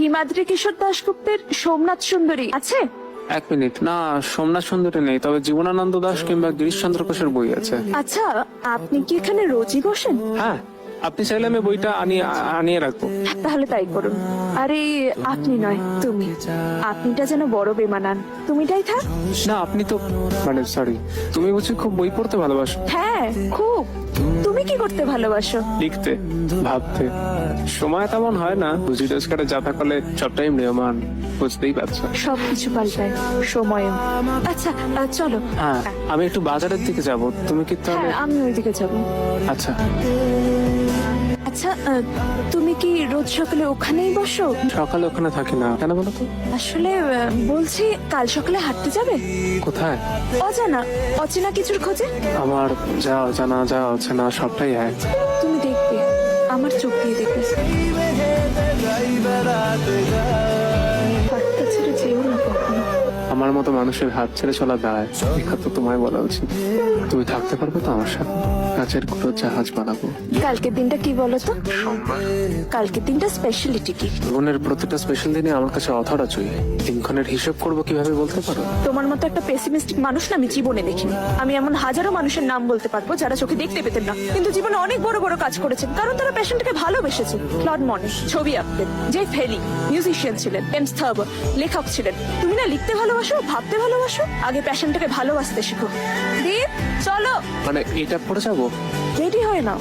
হিমাদ্রি কিশোর দাশগুপ্তের সোমনাথ সুন্দরী আছে? এক মিনিট। না সোমনাথ সুন্দরী নেই তবে জীবনানন্দ দাস কিংবা গিরিশচন্দ্র ঘোষের বই আছে। আচ্ছা আপনি কি এখানে রোজই বসেন? হ্যাঁ। আপনি চাইলে আমি বইটা আনিয়ে আনিয়ে রাখব। তাহলে তাই করুন। আরে আপনি নয় তুমি। আপনিটা যেন বড় বেমানান। তুমিটাই থাক। না আপনি তো মানে সরি তুমি বুঝি খুব বই পড়তে ভালোবাসো। হ্যাঁ খুব। তুমি কি করতে ভালোবাসো? লিখতে ভাবতে। সময় তেমন হয় না। বুঝি রোজগারে যা থাকলে সবটাই নিয়মান বুঝতেই পারছ। সবকিছু পাল্টায়। সময়ও। আচ্ছা চলো। হ্যাঁ আমি একটু বাজারের দিকে যাব। তুমি কি তাহলে হ্যাঁ আমি ওইদিকে যাব। আচ্ছা। আচ্ছা আহ, তুমি কি রোজ সকালে ওখানেই বসো? সকালে ওখানে থাকি না। কেন বলো তো? আসলে আহ, বলছি কাল সকালে হাঁটতে যাবে? কোথায়? অজানা অচেনা কিছুর খোঁজে? আমার যা অজানা যা অচেনা সবটাই এক। তুমি দেখবে আমার চোখ দিয়ে দেখবে। আমার মতো মানুষের হাত ছেড়ে চলা দায় দেখা তো তোমায় বলা উচিত। তুমি থাকতে পারবে তো আমার সাথে? কাছের কোনো জাহাজ বানাবো। কালকের দিনটা কি বলো তো? কালকের দিনটা স্পেশালিটি কি? জীবনের প্রতিটা স্পেশাল দিনে আমার কাছে অথরা চুই দিনক্ষণের হিসেব করব কীভাবে বলতে পারো? তোমার মতো একটা পেসিমিস্টিক মানুষ না আমি জীবনে দেখিনি। আমি এমন হাজারো মানুষের নাম বলতে পারব যারা চোখে দেখতে পেতেন না। কিন্তু জীবনে অনেক বড় বড় কাজ করেছেন। কারণ তারা প্যাশনটাকে ভালোবেসেছে। ক্লড মনে ছবি আঁকতেন। যে ফেলি মিউজিশিয়ান ছিলেন। এমস থার্বর লেখক ছিলেন। তুমি না লিখতে ভালোবাসো? ভাবতে ভালোবাসো? আগে প্যাশনটাকে ভালোবাসতে শেখো। দীপ চলো। মানে এটা পড়ে যাব? রেডি হয়ে নাও।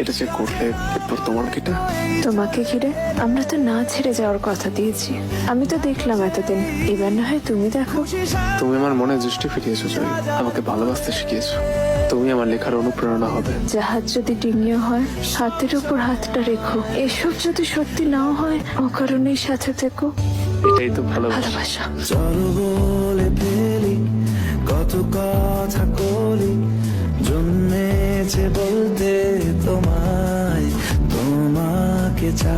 এটা যে করলে এরপর তোমার কিটা তোমাকে ঘিরে আমরা তো না ছেড়ে যাওয়ার কথা দিয়েছি। আমি তো দেখলাম এতদিন। এবার না হয় তুমি দেখো। তুমি আমার মনে দৃষ্টি ফিরিয়েছো জয়। আমাকে ভালোবাসতে শিখিয়েছো। তুমি আমার লেখার অনুপ্রেরণা হবে। জাহাজ যদি ডিঙিয়ে হয় হাতের উপর হাতটা রেখো। এসব যদি সত্যি নাও হয় অকারণেই সাথে থেকো। এটাই তো ভালোবাসা। ভালোবাসা। চলো বলে ফেলি কত কথা কলি জন্মেছে বলতে তোমায় তোমাকে চা